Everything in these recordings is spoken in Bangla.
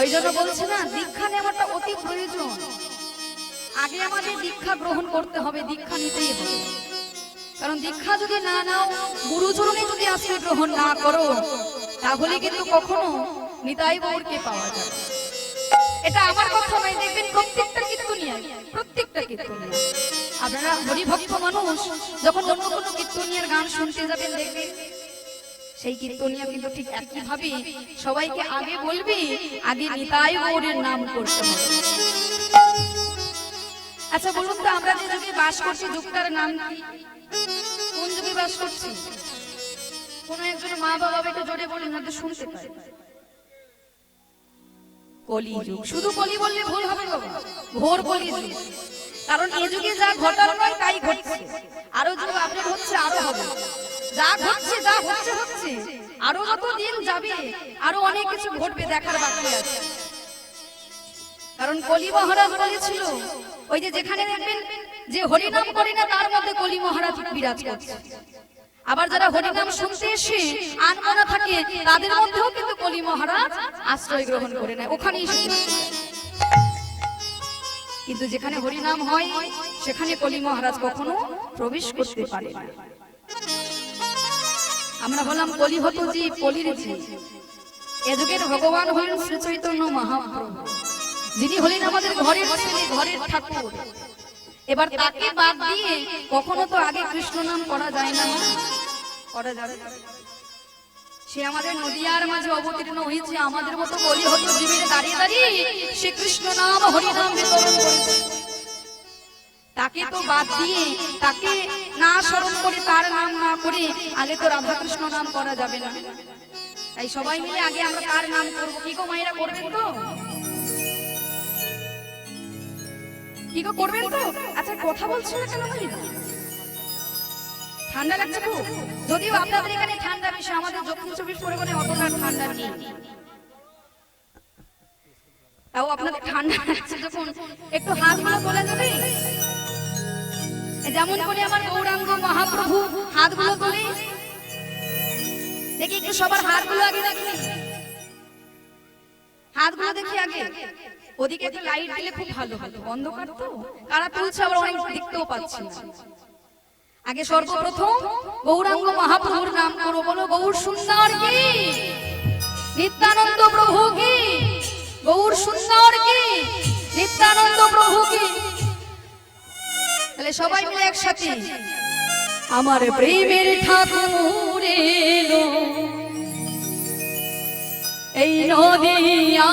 ওই জন্য বলছে না, দীক্ষা নেওয়াটা অতি প্রয়োজন। আগে আমাদের দীক্ষা গ্রহণ করতে হবে, দীক্ষা নিতেই হবে। কারণ দীক্ষা যদি না নাও গুরুচরণে যদি আশ্রয় গ্রহণ না করো, তাহলে কিন্তু কখনো নিতাই গৌরকে পাওয়া যাবে এটা আমার কথা নয়, দেখবেন প্রত্যেকটা কীর্তনিয়ায়, প্রত্যেকটা কীর্তনিয়া আপনারা হরিভক্ত মানুষ, যখন অন্য কোনো কীর্তনিয়ার গান শুনতে যাবেন, দেখবেন সেই কীর্তনিয়া কিন্তু ঠিক একইভাবে সবাইকে আগে বলবে আগে নিতাই গৌরের নাম করতে হবে। আচ্ছা বলুন তো আমরা যে যুগে বাস করছি যুগটার নাম কি? কোন যুগে বাস করছি? কোন একজন মা বাবা একটু জোরে বলুন যাতে শুনতে পায় কলি যুগ শুধু কলি বললে ভুল হবে বাবা। ঘোর কলি যুগ কারণ এই যুগে যা ঘটার দেখার বাকি আছে। কারণ কলি মহারাজ বলেছিল, ওই যে যেখানে দেখবেন যে হরিনাম করে না, তার মধ্যে কলি মহারাজ বিরাজ করছে। আবার যারা হরিনাম শুনতে এসে আনমনা থাকে, তাদের মধ্যেও কিন্তু কলি মহারাজ আশ্রয় গ্রহণ করে নেয়। ওখানেই কিন্তু যেখানে হরিনাম হয়, সেখানে কলি মহারাজ কখনো প্রবেশ করতে পারে না। আমরা বললাম কলি হতো যে কলির যে এ ভগবান হলেন শ্রী চৈতন্য মহাপ্রভু, যিনি হলেন আমাদের ঘরের ছেলে ঘরের ঠাকুর। এবার তাকে বাদ দিয়ে কখনো তো আগে কৃষ্ণ নাম করা যায় না। করা যাবে। সে আমাদের নদিয়ার মাঝে অবতীর্ণ হয়েছে, আমাদের মতো বলি হতো জীবের দাঁড়িয়ে দাঁড়িয়ে সে কৃষ্ণ নাম হরিনাম বিতরণ করেছে। তাকে তো বাদ দিয়ে তাকে না স্মরণ করে তার নাম না করে আগে তো রাধাকৃষ্ণ নাম করা যাবে না। তাই সবাই মিলে আগে আমরা তার নাম করব। কি গো মায়েরা, করবেন তো? কি গো, করবেন তো? আচ্ছা কথা বলছো না কেন মায়েরা ঠান্ডা লাগছে খুব। যদিও আপনাদের এখানে ঠান্ডা বেশি আমাদের দক্ষিণ চব্বিশ পরগনায় অতটা ঠান্ডা নেই। তাও আপনাদের ঠান্ডা লাগছে যখন একটু হাত হাতগুলো তোলা যাবে যেমন করে আমার গৌরাঙ্গ মহাপ্রভু হাতগুলো তোলে দেখি একটু সবার হাতগুলো আগে দেখি। হাতগুলো দেখি আগে। ওদিকে একটু লাইট দিলে খুব ভালো হতো। অন্ধকার তো, কারা তুলছে আবার অনেক দেখতেও পাচ্ছি আগে সর্বপ্রথম গৌরাঙ্গ মহাপ্রভুর নাম করো, বলো গৌর সুন্দর কি? নিত্যানন্দ প্রভু কি? গৌর সুন্দর কি? নিত্যানন্দ প্রভু কি? তাহলে সবাই মিলে একসাথে। আমার প্রেমের ঠাকুর এলো। এই নদিয়া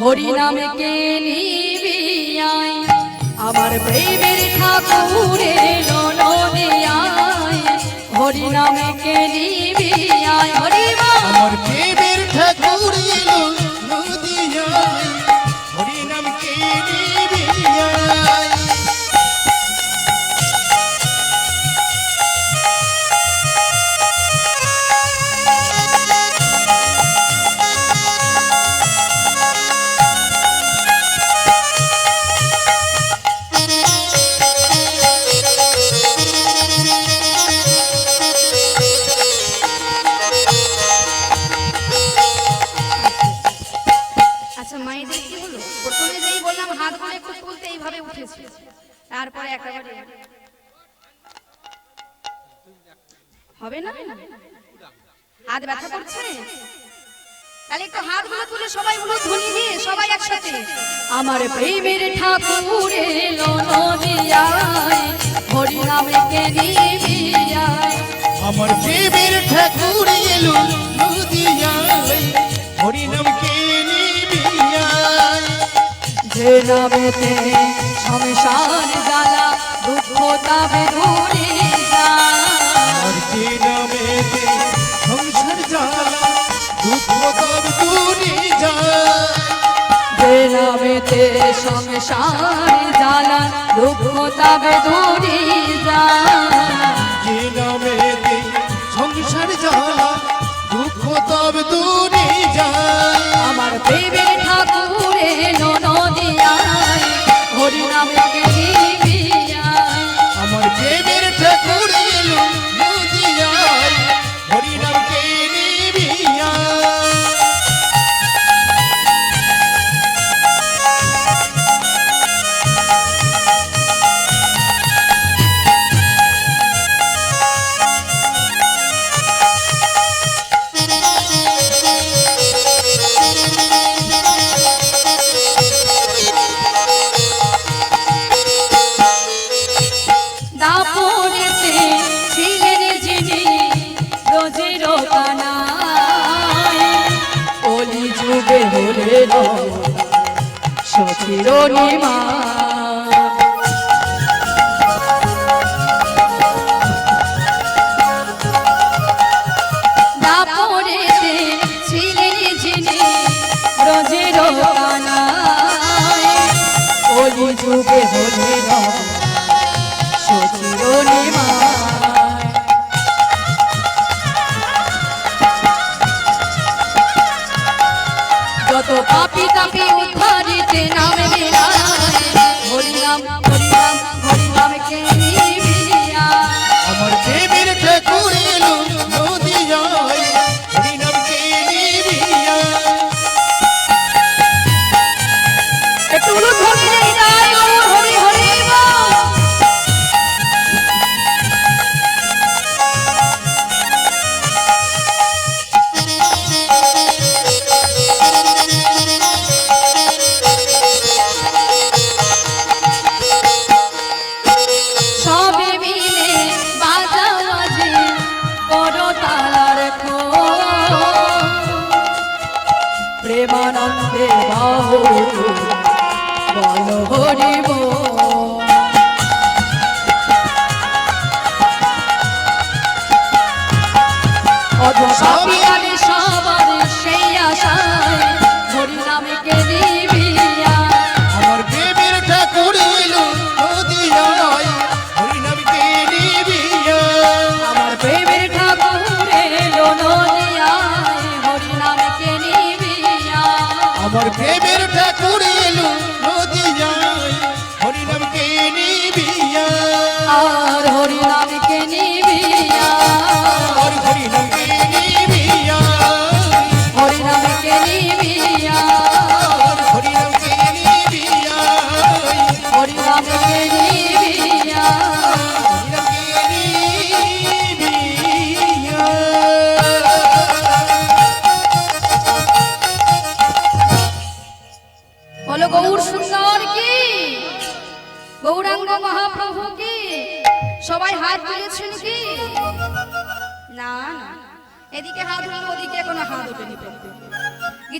হরি নামে কে নিবিয়াই আমার প্রেমের ঠাকুর এলো নদিয়ায় হরি নামে কে নিবিয়াই হরি। আমার প্রেমের ঠাকুর এলো প্রেমের ঠাকুর এলো নদিয়ায়। হরিনাম কে নিবিয়ায় যে নামেতে সংসার জ্বালা, দুঃখ তাবে দূরে যায়। দুঃখ তব দূরে যায়। নামেতে সংসার জ্বালা দুঃখ তব দূরে যায় আমার প্রেমের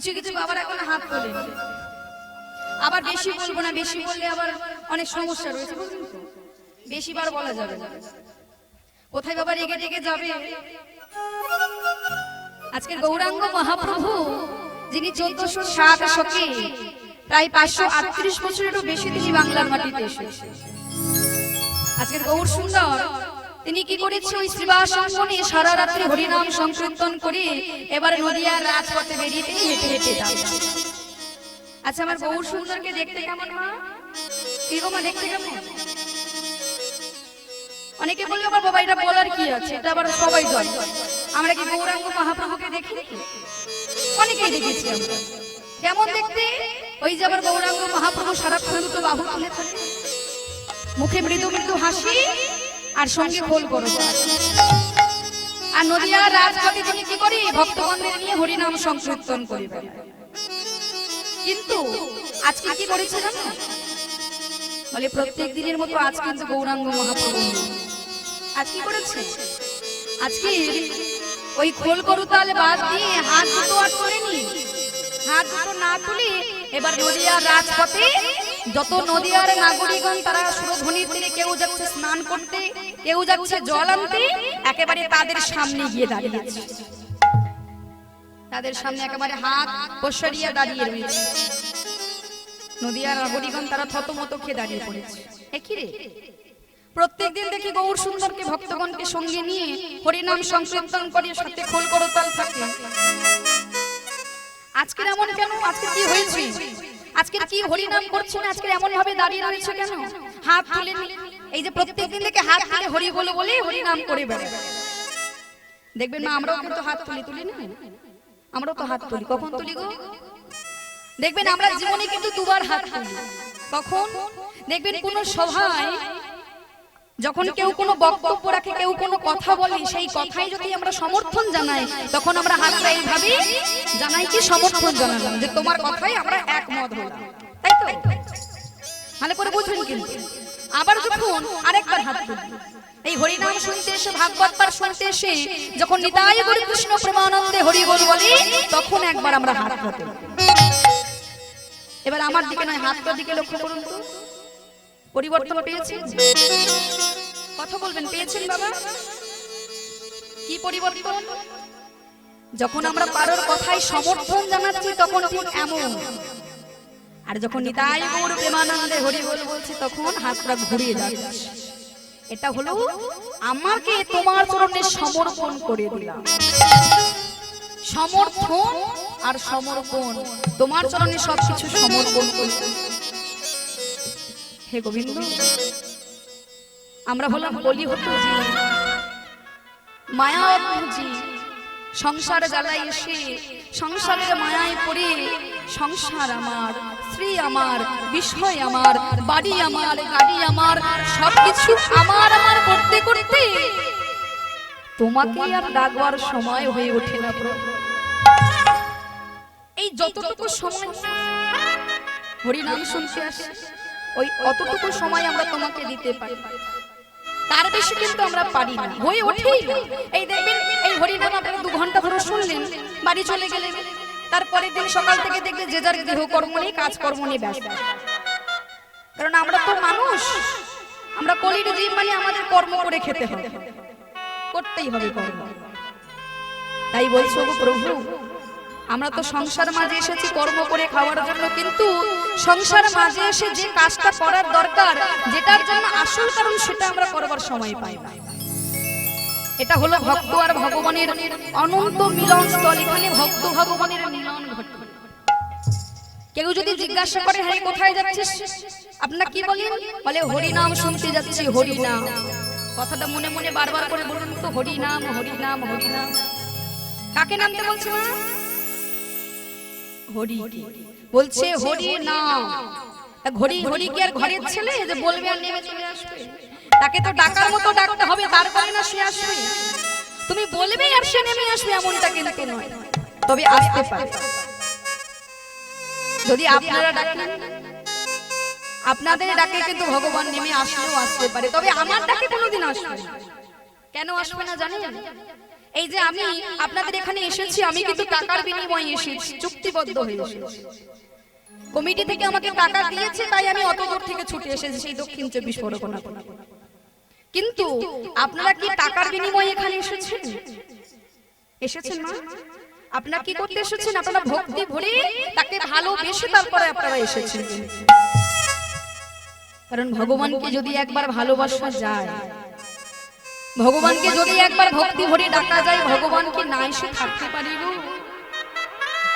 কিছু কিছু বাবার এখন হাত তোলে। আবার বেশি বলব না, বেশি বললে আবার অনেক সমস্যা রয়েছে, বুঝলেন তো? বেশি বার বলা যাবে কোথায় বাবা রেগে রেগে যাবে? আজকের গৌরাঙ্গ মহাপ্রভু, যিনি চোদ্দশো সাত শকে প্রায় পাঁচশো আটত্রিশ বছরেরও বেশি তিনি বাংলার মাটিতে এসেছে আজকের গৌর সুন্দর তিনি কি করেছে? ওই শ্রীবাস অঙ্গনে সারা রাত্রি হরিনাম সংকীর্তন করে এবার নদিয়ার রাজপথে বেরিয়ে হেঁটে হেঁটে যান। আচ্ছা আমার গৌর সুন্দরকে দেখতে কেমন, মা? দেখতে কেমন? অনেকে বলল, আমার বাবা, এটা বলার কি আছে? এটা আবার সবাই জানে। আমরা কি গৌরাঙ্গ মহাপ্রভুকে দেখি? অনেকেই দেখেছি কেমন দেখতে? ওই যে আবার গৌরাঙ্গ মহাপ্রভু সারাক্ষণ দুটো বাহু মুখে মৃদু মৃদু হাসি। আর সঙ্গে খোল করো। আর নদিয়ার রাজপথে তিনি কি করি? ভক্তগণদের নিয়ে হরিনাম সংকীর্তন করি। কিন্তু আজকে কি করেছে জানো? বলে প্রত্যেক দিনের মতো আজ কিন্তু গৌরাঙ্গ মহাপ্রভু আজ কি করেছে? আজকে ওই খোল করু করুতাল বাদ দিয়ে হাত দুটো আর তোলেনি। হাত দুটো না তুলে এবার নদিয়ার রাজপথে যত নদিয়ার নাগরিকগণ তারা সুরধ্বনির তীরে কেউ যাচ্ছে স্নান করতে, কেউ যাচ্ছে জল আনতে, একেবারে তাদের সামনে গিয়ে দাঁড়িয়েছে। তাদের সামনে একেবারে হাত প্রসারিয়া দাঁড়িয়ে রয়েছে। নদিয়ার নাগরিকগণ তারা থতমত খেয়ে দাঁড়িয়ে পড়েছে। একই রে? প্রত্যেকদিন দেখি গৌর সুন্দরকে ভক্তগণকে সঙ্গে নিয়ে হরিনাম সংকীর্তন করে সাথে খোল করতাল থাকে আজকের এমন কেন? আজকে কি হয়েছে? আজকের কি হরি নাম করছ না আজকে এমন ভাবে দাঁড়িয়ে রয়েছে কেন? হাত তুলে এই যে প্রত্যেকদিন থেকে হাত তুলে হরি বলে বলে হরি নাম করে বেড়ে দেখবেন না আমরাও কিন্তু হাত তুলি তুলি না। আমরাও তো হাত তুলি। কখন তুলি গো? দেখবেন আমরা জীবনে কিন্তু দুবার হাত তুলি। কখন? দেখবেন কোন সভায় যখন কেউ কোনো বক্তব্য রাখে কেউ কোনো কথা বলে সেই কথাই যদি আমরা সমর্থন জানাই তখন আমরা হাতটা এইভাবে জানাই কি সমর্থন জানালাম যে তোমার কথাই আমরা একমত হলাম। তাই তো? ভালো করে বুঝবেন কিন্তু। আবার যখন আরেকবার হাত তুলি এই হরিনাম শুনতে এসে ভাগবত পাঠ শুনতে এসে যখন নিতাই গুরু কৃষ্ণ প্রেমানন্দে হরি বল বলি তখন একবার আমরা হাত তুলি এবার আমার দিকে নয় হাতটার দিকে লক্ষ্য করুন তো। পরিবর্তন পেয়েছেন কথা বলবেন, পেয়েছেন বাবা? কি পরিবর্তন? যখন আমরা কারোর কথায় সমর্থন জানাচ্ছি, তখন ঠিক এমন। আর যখন নিতাই গৌর প্রেমানন্দে হরি বল বলছি, তখন হাতটা ঘুরিয়ে যাচ্ছে। এটা হলো আমাকে তোমার চরণে সমর্পণ করে দিলাম। সমর্থন আর সমর্পণ, তোমার চরণে সবকিছু সমর্পণ করলাম। হে গোবিন্দ আমরা হলাম বলি হতো জি। মায়া জি সংসার জ্বালাই এসে সংসারের মায়ায় পড়ে সংসার আমার স্ত্রী আমার বিষয় আমার বাড়ি আমার গাড়ি আমার সবকিছু আমার আমার করতে করতে তোমাকে আর ডাকবার সময় হয়ে ওঠে না এই যতটুকু সময় হরিনাম শুনতে আসে। ওই অতটুকু সময় আমরা তোমাকে দিতে পারি। তার বেশি কিন্তু আমরা পারি না। হয়ে ওঠেই এই দেখবেন, এই হরিনাম আপনারা দু ঘণ্টা ধরে শুনলেন, বাড়ি চলে গেলেন। তারপরের দিন সকাল থেকে দেখবে যে যার গৃহকর্ম নিয়ে কাজকর্ম নিয়ে ব্যস্ত। কারণ আমরা তো মানুষ। আমরা কলির জীব মানে আমাদের কর্ম করে খেতে হবে। করতেই হবে কর্ম। তাই বলছো প্রভু আমরা তো সংসার মাঝে এসেছি কর্ম করে খাওয়ার জন্য কিন্তু সংসার মাঝে এসে যে কাজটা করার দরকার যেটার জন্য আসল কারণ সেটা আমরা করবার সময় পাই না। এটা হলো ভক্ত আর ভগবানের অনন্ত মিলন স্থল এখানে ভক্ত ভগবানের মিলন ঘটে। কেউ যদি জিজ্ঞাসা করে হ্যাঁ কোথায় যাচ্ছিস? আপনার কি বলেন? বলে হরিনাম শুনতে যাচ্ছি হরিনাম। কথাটা মনে মনে বারবার করে বলুন তো হরিনাম হরিনাম হরিনাম। কাকে নামতে বলছে মা? হরি বলছে হরি নাম। ঘড়ি ঘড়ি কি আর ঘরের ছেলে? যে বলবে আর নেমে। চলে আসবে তাকে তো ডাকার মতো ডাকতে হবে তারপরে না সে আসবে। তুমি বলবে আর সে নেমে আসবে এমনটা কিন্তু নয়। তবে আসতে পারে। যদি আপনারা ডাকেন আপনাদের ডাকে কিন্তু ভগবান নেমে আসলেও আসতে পারে। তবে আমার ডাকে কোনোদিন আসবে। কেন আসবে না জানেন? এই যে আমি আপনাদের এখানে এসেছি, আমি কিন্তু টাকার বিনিময়ে এসেছি, চুক্তিবদ্ধ হয়ে এসেছি। কমিটি থেকে আমাকে টাকা দিয়েছে, তাই আমি অত দূর থেকে ছুটে এসেছি, সেই দক্ষিণ চব্বিশ পরগনা কিন্তু আপনারা কি টাকার বিনিময়ে এখানে এসেছেন? এসেছেন না আপনারা কি করতে এসেছেন? আপনারা ভক্তি ভরে তাকে ভালোবেসে তারপরে আপনারা এসেছেন। কারণ ভগবানকে যদি একবার ভালোবাসা যায় ভগবানকে যদি একবার ভক্তি ভরে ডাকা যায়, ভগবান কি না এসে থাকতে পারি গো?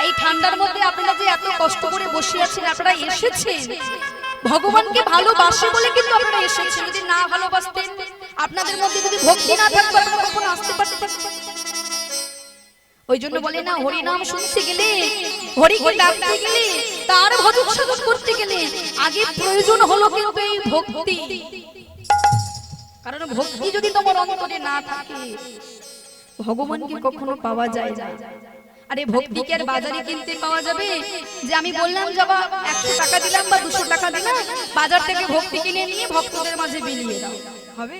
এই ঠান্ডার মধ্যে আপনারা যে এত কষ্ট করে বসে আছেন, আপনারা এসেছেন? ভগবানকে ভালোবাসে বলে কিন্তু আপনারা এসেছেন, যদি না ভালোবাসতেন, আপনাদের মধ্যে যদি ভক্তি না থাকতো, আপনারা কখনো আসতে পারতেন? ওই জন্য বলে না, হরি নাম শুনতে গেলে হরিকে ডাকতে গেলে, তার ভজন সাধন করতে গেলে, আগে প্রয়োজন হলো কিন্তু এই ভক্তি। কারণ ভক্তি যদি তোমার অন্তরে না থাকে ভগবানকে কখনো পাওয়া যায় না। আরে ভক্তিকে আর বাজারে কিনতে পাওয়া যাবে? যে আমি বললাম যাবা একশো টাকা দিলাম বা দুশো টাকা দিলাম বাজার থেকে ভক্তি কিনে নিয়ে ভক্তদের মাঝে বিলিয়ে দাও। হবে?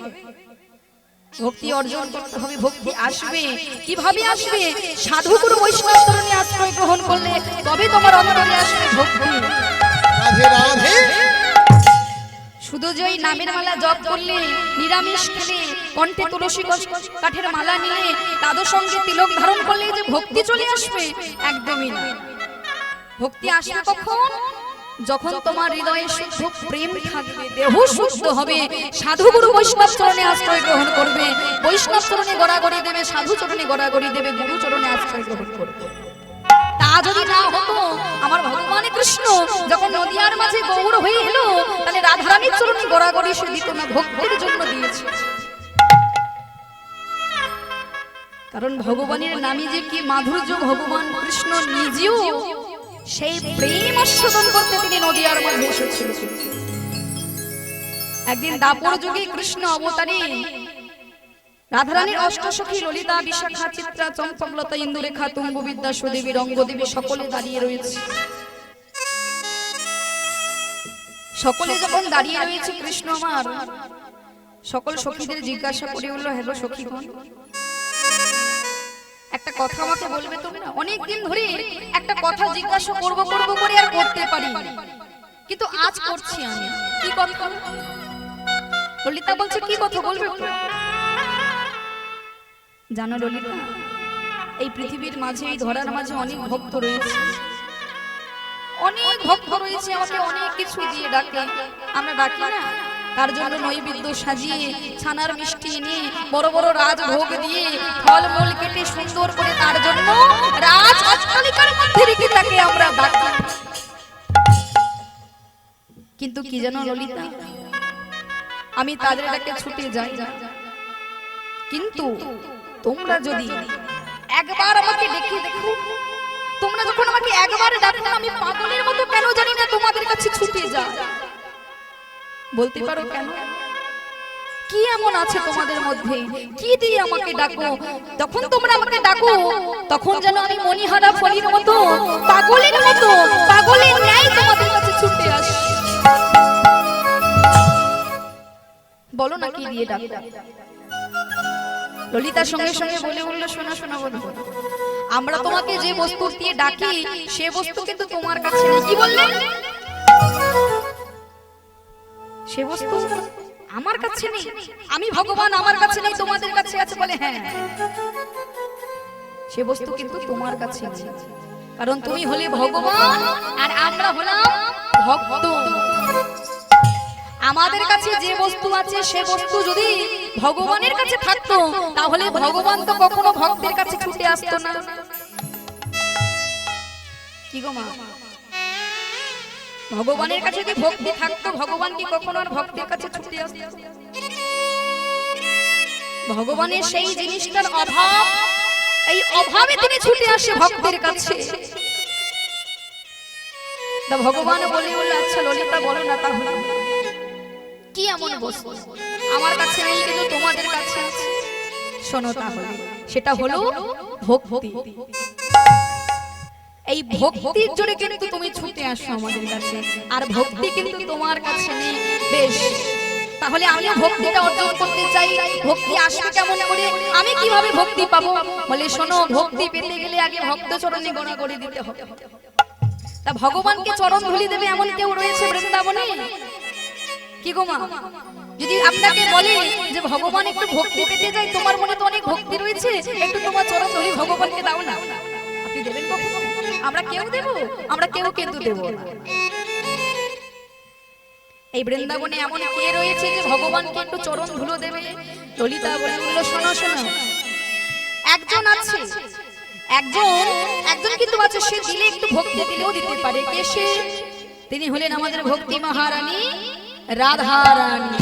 ভক্তি অর্জন করতে হবে ভক্তি আসবে। কীভাবে আসবে? সাধু গুরু বৈষ্ণব আশ্রয় গ্রহণ করলে তবে তোমার অন্তরে আসবে ভক্তি। রাধে রাধে। শুধু যে ওই নামের মালা জপ করলে, নিরামিষ খেলে, কণ্ঠে তুলসী কাঠের মালা নিলে তাদের সঙ্গে তিলক ধারণ করলে যে ভক্তি চলে আসবে, একদমই না। ভক্তি আসবে কখন? যখন তোমার হৃদয়ে শুদ্ধ প্রেম থাকবে, দেহ শুদ্ধ হবে। সাধু গুরু বৈষ্ণব চরণে আশ্রয় গ্রহণ করবে। বৈষ্ণব চরণে গড়াগড়ি দেবে, সাধু চরণে গড়াগড়ি দেবে, গুরু চরণে আশ্রয় গ্রহণ করবে। যদি না হতো, আমার কৃষ্ণ যখন মাঝে গৌর হয়ে এলো, তাহলে রাধারানীর গড়াগড়ি সে দিত না ভক্তির জন্য দিয়েছে। কারণ ভগবানের নামে যে কি মাধুর্য ভগবান কৃষ্ণ নিজেও সেই প্রেম আস্বাদন করতে তিনি নদিয়ার মাঝে এসেছিল একদিন দাপর যুগে কৃষ্ণ অবতারে রাধারানীর অষ্টসখী ললিতা বিশাখা চিত্রা চম্পকলতা ইন্দুরেখা তুঙ্গবিদ্যা সুদেবী রঙ্গদেবী সকলে দাঁড়িয়ে রয়েছে। সকলে যখন দাঁড়িয়ে রয়েছে কৃষ্ণ আমার সকল সখীদের জিজ্ঞাসা করে উঠল হ্যালো সখীগণ একটা কথা আমাকে বলবে তুমি? না অনেক দিন ধরে একটা কথা জিজ্ঞাসা করব করব করে আর করতে পারি কিন্তু আজ করছি আমি। কি কথা? ললিতা বলছে কি কথা বলবে? জানো ললিতা? এই পৃথিবীর মাঝে এই ধরার মাঝে অনেক ভক্ত রয়েছে। অনেক ভক্ত রয়েছে, আমাকে অনেক কিছু দিয়ে ডাকে। আমরা ডাকি না। তার জন্য নৈবেদ্য সাজিয়ে, ছানার মিষ্টি এনে, বড় বড় রাজভোগ দিয়ে, ফলমূল কেটে সুন্দর করে তার জন্য রাজ অট্টালিকার মধ্যে রেখে তাকে আমরা ডাকি। কিন্তু কি জানো ললিতা? আমি তাদের ডাকে ছুটে যাই। কিন্তু তোমরা যদি একবার আমাকে ডেকে দেখো তোমরা যখন আমাকে একবার ডাকো না, আমি পাগলের মতো কেন জানি না তোমাদের কাছে ছুটে যাই? বলতে পারো কেন? কি এমন আছে তোমাদের মধ্যে? কি দিয়ে আমাকে ডাকো? যখন তোমরা আমাকে ডাকো তখন যেন আমি মনিহারা ফলির মতো পাগলের মতো পাগলের ন্যায় তোমাদের কাছে ছুটে আসি। বলো না কি দিয়ে ডাকো? ললিতার সঙ্গে সঙ্গে বলে উঠল শোনা শোনা বন্ধু, আমরা তোমাকে যে বস্তু দিয়ে ডাকি, সে বস্তু কিন্তু তোমার কাছে নেই। কি বললে? সে বস্তু আমার কাছে নেই। আমি ভগবান, আমার কাছে নেই, তোমাদের কাছে আছে বলে হ্যাঁ। সে বস্তু কিন্তু তোমার কাছে নেই। কারণ তুমি হলে ভগবান আর আমরা হলাম ভক্ত। আমাদের কাছে যে বস্তু আছে, সে বস্তু যদি ভগবানের কাছে থাকতো তাহলে ভগবান তো কখনো ভক্তের কাছে ছুটে আসতো না। কি গো মা? ভগবানের কাছে যদি ভক্তি থাকতো? ভগবান কি কখনো আর ভক্তের কাছে ছুটে আসতো? ভগবানের সেই জিনিসটার অভাব এই অভাবে তিনি ছুটে আসে ভক্তের কাছে। তা ভগবান বলে বললে আচ্ছা ললিতা বলো না তাহলে। কি এমন বস্তু? আমার কাছে নেই কিন্তু তোমাদের কাছে আছে। শোনো তাহলে সেটা হলো ভক্তি। এই ভক্তির জোরে কিন্তু তুমি ছুটে আসো আমাদের কাছে। আর ভক্তি কিন্তু তোমার কাছে নেই। বেশ। তাহলে আমিও ভক্তিটা অর্জন করতে চাই। ভক্তি আসবে কেমন করে? আমি কীভাবে ভক্তি পাবো? বলে শোনো ভক্তি পেতে গেলে আগে ভক্ত চরণে গড়া করে দিতে হবে। তা ভগবানকে চরণ ধুলি দেবে এমন কেউ রয়েছে বৃন্দাবনে? কি গো মা? যদি আপনাকে বলে যে ভগবান একটু ভক্তি পেতে যায়, তোমার মনে তো অনেক ভক্তি রয়েছে, একটু তোমার চরণ ধরি ভগবানকে দাও না। আপনি দেবেন আমরা কেউ দেব? আমরা কেউ কিন্তু দেব এই বৃন্দাবনে এমন কে রয়েছে যে ভগবানকে একটু চরণ ধুলো দেবে? ললিতা বলে বলল, শোনো শোনো। একজন আছে। একজন একজন কিন্তু আছে, সে দিলে একটু ভক্তি দিলেও দিতে পারে। কে সে? তিনি হলেন আমাদের ভক্তি মহারানী রাধা রানী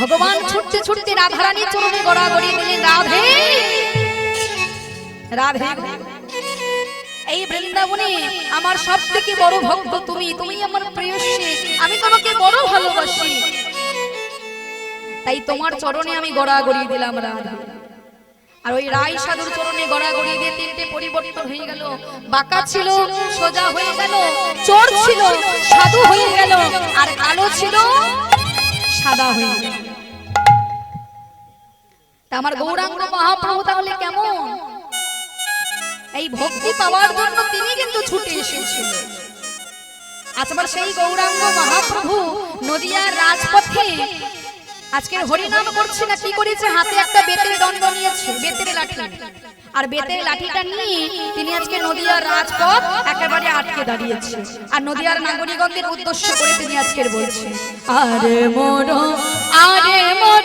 ভগবান ছুটতে ছুটতে রাধা রানীর চরণে গড়াগড়ি দিলেন, রাধে! রাধে! এই বৃন্দাবনে আমার সব থেকে বড় ভক্ত তুমি তুমি আমার প্রিয়সী আমি তোমাকে বড় ভালোবাসি। তাই তোমার চরণে আমি গড়া গড়াগড়ি দিলাম, রাধা! আর ওই রায় সাধুর চরণে গড়া গড়াগড়ি দিয়ে তিনটে পরিবর্তন হয়ে গেল। বাঁকা ছিল, সোজা হয়ে গেল, চোর ছিল, সাধু হয়ে গেল, আর কালো ছিল, সাদা হয়ে গেল। তা আমার গৌরাঙ্গ মহাপ্রভু তাহলে কেমন? এই ভক্তি পাওয়ার জন্য তিনি কিন্তু ছুটে এসেছিলেন। আজবার সেই গৌরাঙ্গ মহাপ্রভু নদিয়ার রাজপথে আজকের হরিনাম করছে না কি করেছে? হাতে একটা বেতের দণ্ড নিয়েছে বেতের লাঠি। আর বেতের লাঠিটা নিয়ে তিনি আজকে নদিয়ার রাজপথ একেবারে আটকে দাঁড়িয়েছে। আর নদিয়ার নাগরিকদের উদ্দেশ্য করে তিনি আজকের বলছে আরে মোর আরে মোর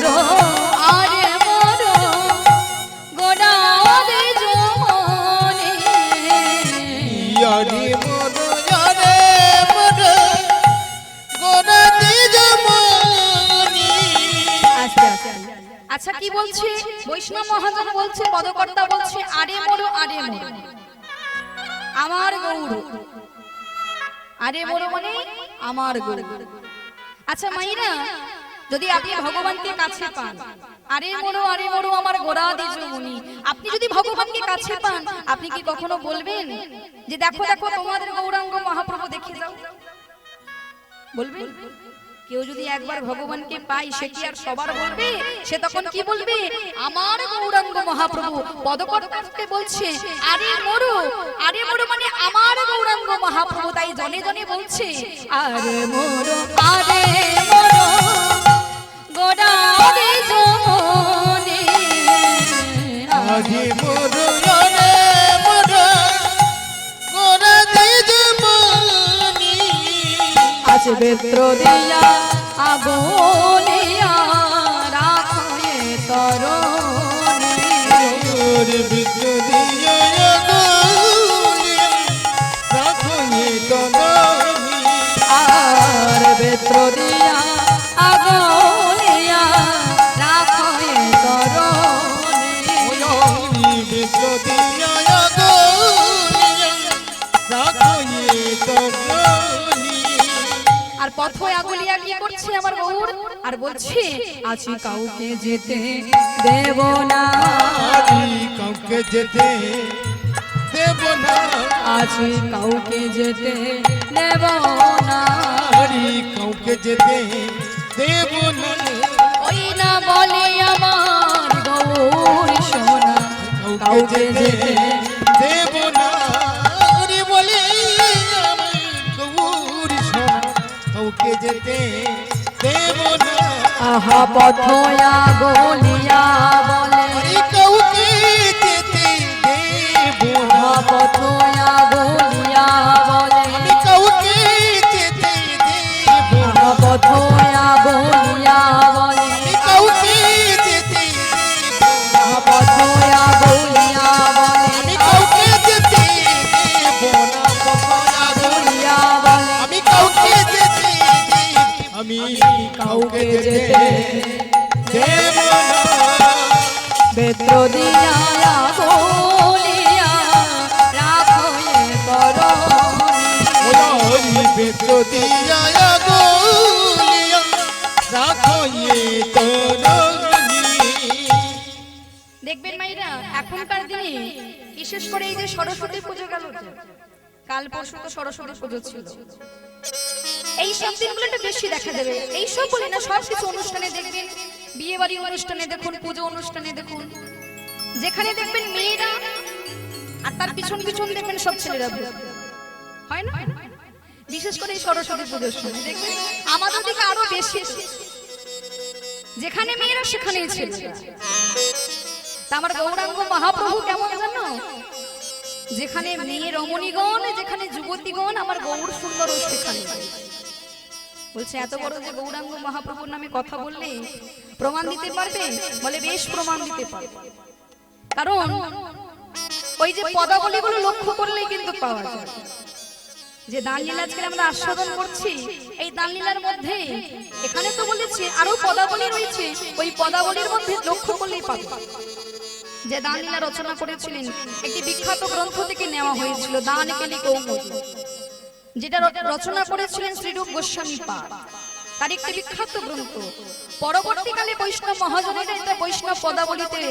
কি বলছে? বৈষ্ণব মহাজন বলছে, পদকর্তা বলছে, আরে মোর আরে মোর। আমার গৌর আরে মোর মানে আমার গৌর আচ্ছা মাইরা, যদি আপনি ভগবানকে কাছে পান, আরে মরো আরে মরো, আমার গোড়া দিজমনি আপনি যদি ভগবানকে কাছে পান, আপনি কি কখনো বলবেন যে, দেখো দেখো, তোমাদের গৌরাঙ্গ মহাপ্রভু দেখে যাও? বলবেন? কেউ যদি একবার ভগবানকে পাই সে কি আর সবার বলবে সে তখন কি বলবে? আমার গৌরাঙ্গ মহাপ্রভু পদকর্তাকে বলছে, আরে মরো আরে মরো মানে আমার গৌরাঙ্গ মহাপ্রভু, তাই জনে জনে বলছে, আরে মরো আরে মরো জমনে আজি মোর আজ বেত্র দিয়া আগুনিয়া রাখে এ তননি আর বেত্র দিয়া আগুনিয়া বলছে আছি কাউকে যেতে দেব না। কাউকে যেতে দেব না। আছি কাউকে যেতে দেব না। কাউকে যেতে দেব না। ওই না বলে আমার গৌর সোনা কাউকে যেতে আহা পথয়া গলিয়া দেখবেন মাইরা, এখনকার দিনে বিশেষ করে এই যে সরস্বতী পুজো গেল কাল পরশু তো সরস্বতী পুজো ছিল। এই সব দিনগুলোতে বেশি দেখা যাবে। এই সব বলি না, সব কিছু অনুষ্ঠানে দেখবেন বিয়ে বাড়ি অনুষ্ঠানে দেখুন, পুজো অনুষ্ঠানে দেখুন। যেখানে দেখবেন মেয়েরা আর তার পিছন পিছন দেখবেন সব ছেলেরা। হয় না? বিশেষ করে এই সরস্বতী পুজোর সময় দেখবেন? আমাদের দিকে আরও বেশি। যেখানে মেয়েরা সেখানেই ছেলেরা তা আমার গৌরাঙ্গ মহাপ্রভু কেমন জানো? যেখানে মেয়ে রমণীগণ যেখানে যুবতীগণ আমার গৌর সুন্দর সেখানে। বলছে এত বড় যে গৌরাঙ্গ মহাপ্রভুর নামে কথা বললে প্রমাণ দিতে পারবে? বলে বেশ প্রমাণ দিতে পারবে। কারণ ওই যে পদাবলীগুলো লক্ষ্য করলেই কিন্তু পাওয়া যায়। যে দান লীলা আজকে আমরা আস্বাদন করছি, এই দান লীলার মধ্যে এখানে তো বলেছে আরও পদাবলী রয়েছে, ওই পদাবলীর মধ্যে লক্ষ্য করলেই পাবে। যে দান লীলা রচনা করেছিলেন, একটি বিখ্যাত গ্রন্থ থেকে নেওয়া হয়েছিল দান কেলি কৌমুদ, যেটা রচনা করেছিলেন শ্রীরূপ গোস্বামী পাদ তার একটি বিখ্যাত গ্রন্থ। পরবর্তীকালে বৈষ্ণব মহাজনেরা এটা বৈষ্ণব পদাবলীতে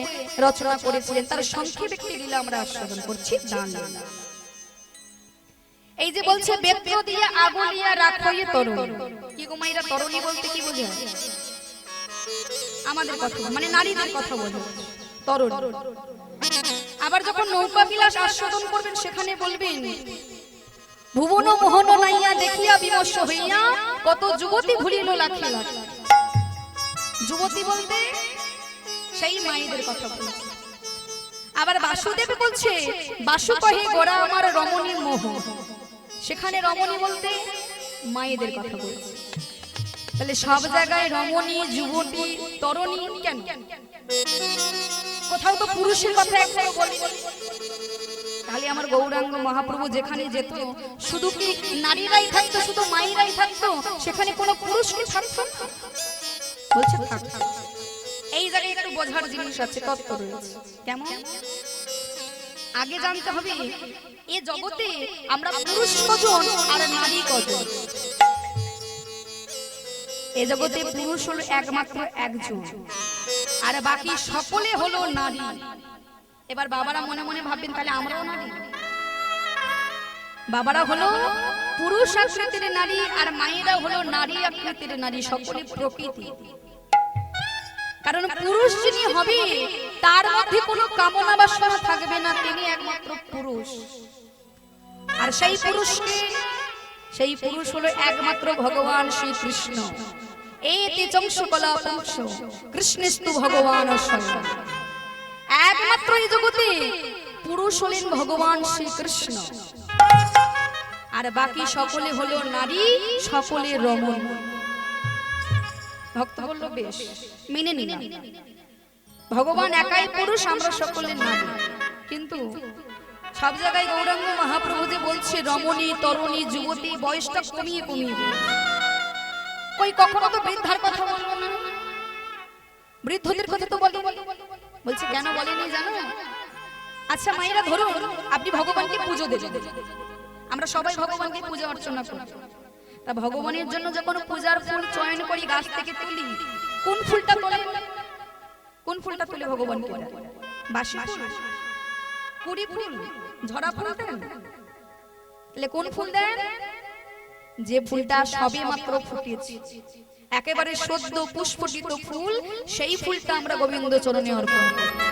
রচনা করেছিলেন। তার সংক্ষেপ একটি লীলা আমরা আস্বাদন করছি দান লীলা এই যে বলছে বেত্র দিয়ে আগুলিয়া রাখইয়ে তরুণ। কি গো মাইরা তরুণী বলতে কি বোঝায় আমাদের কথা মানে নারীদের কথা বোঝায় তরুণ। আবার যখন নৌকা বিলাস আস্বাদন করবেন সেখানে বলবেন ভুবন মোহন নাইয়া দেখিয়া বিমর্ষ হইয়া কত যুবতী ভুলিল লাখে লাখে যুবতী বলতে সেই মায়েদের কথা বলছে। আবার বাসুদেব বলছে বাসু কহে গোড়া আমার রমণী মোহ। সেখানে রমণী বলতে মায়েদের কথা বলছে। তাহলে সব জায়গায় রমণী, যুবতী, তরণী কেন? কোথাও তো পুরুষের কথা একবারও বলি তাহলে আমার গৌরাঙ্গ মহাপ্রভু যেখানে যেত, শুধু কি নারীরাই থাকতো, শুধু মায়েরাই থাকতো? সেখানে কোনো পুরুষ কি থাকতো? বলছে থাকতো। এই জায়গায় একটু বোঝার জিনিস আছে, তত্ত্ব রয়েছে। কেমন? আগে জানতে হবে এ জগতে আমরা পুরুষ কজন আর নারী কজন? এ জগতে পুরুষ হলো একমাত্র একজন আর বাকি সকলে হলো নারী। এবার বাবারা মনে মনে ভাববেন তাহলে আমরাও নারী? বাবারা হলো পুরুষ আকৃতির নারী আর মায়েরা হলো নারী আকৃতির নারী সকলে প্রকৃতি। কারণ পুরুষ যিনি হবে তার মধ্যে কোনো কামনা বাসনা থাকবে না, তিনি একমাত্র পুরুষ। আর সেই পুরুষকে, সেই পুরুষ হলো একমাত্র ভগবান শ্রীকৃষ্ণ। এই তেজং সকলা পুরুষ কৃষ্ণস্তু ভগবান একমাত্র এই জগতে পুরুষ হলেন ভগবান শ্রীকৃষ্ণ। আর বাকি সকলে হলো নারী, সকলে রমণ। ভক্ত বলল বেশ। মেনে নিলাম। ভগবান একাই পুরুষ আমরা সকলে নারী। কিন্তু সব জায়গায় গৌরাঙ্গ মহাপ্রভু যে বলছে রমণী তরুণী যুবতী বয়সটা কমিয়ে কমিয়ে কই কখনো তো বৃদ্ধার কথা বলব না। বৃদ্ধদের কথা তো বলে। বলছে কেন বলেনি জানো? আচ্ছা মায়েরা ধরুন আপনি ভগবানকে পুজো দেবেন। আমরা সবাই ভগবানকে পূজা অর্চনা করি তা ভগবানের জন্য যখন পূজার ফুল চয়ন করি, গাছ থেকে তুলি, কোন ফুলটা তোলে? কোন ফুলটা তুলে ভগবানকে দেয়? বাসি ফুল। কুড়ি ফুল। ঝরা ফুল তাহলে কোন ফুল দেন? যে ফুলটা সবে মাত্র ফুটেছে একেবারে সদ্য পুষ্পটিত ফুল, সেই ফুলটা আমরা গোবিন্দ চরণে অর্পণ করি।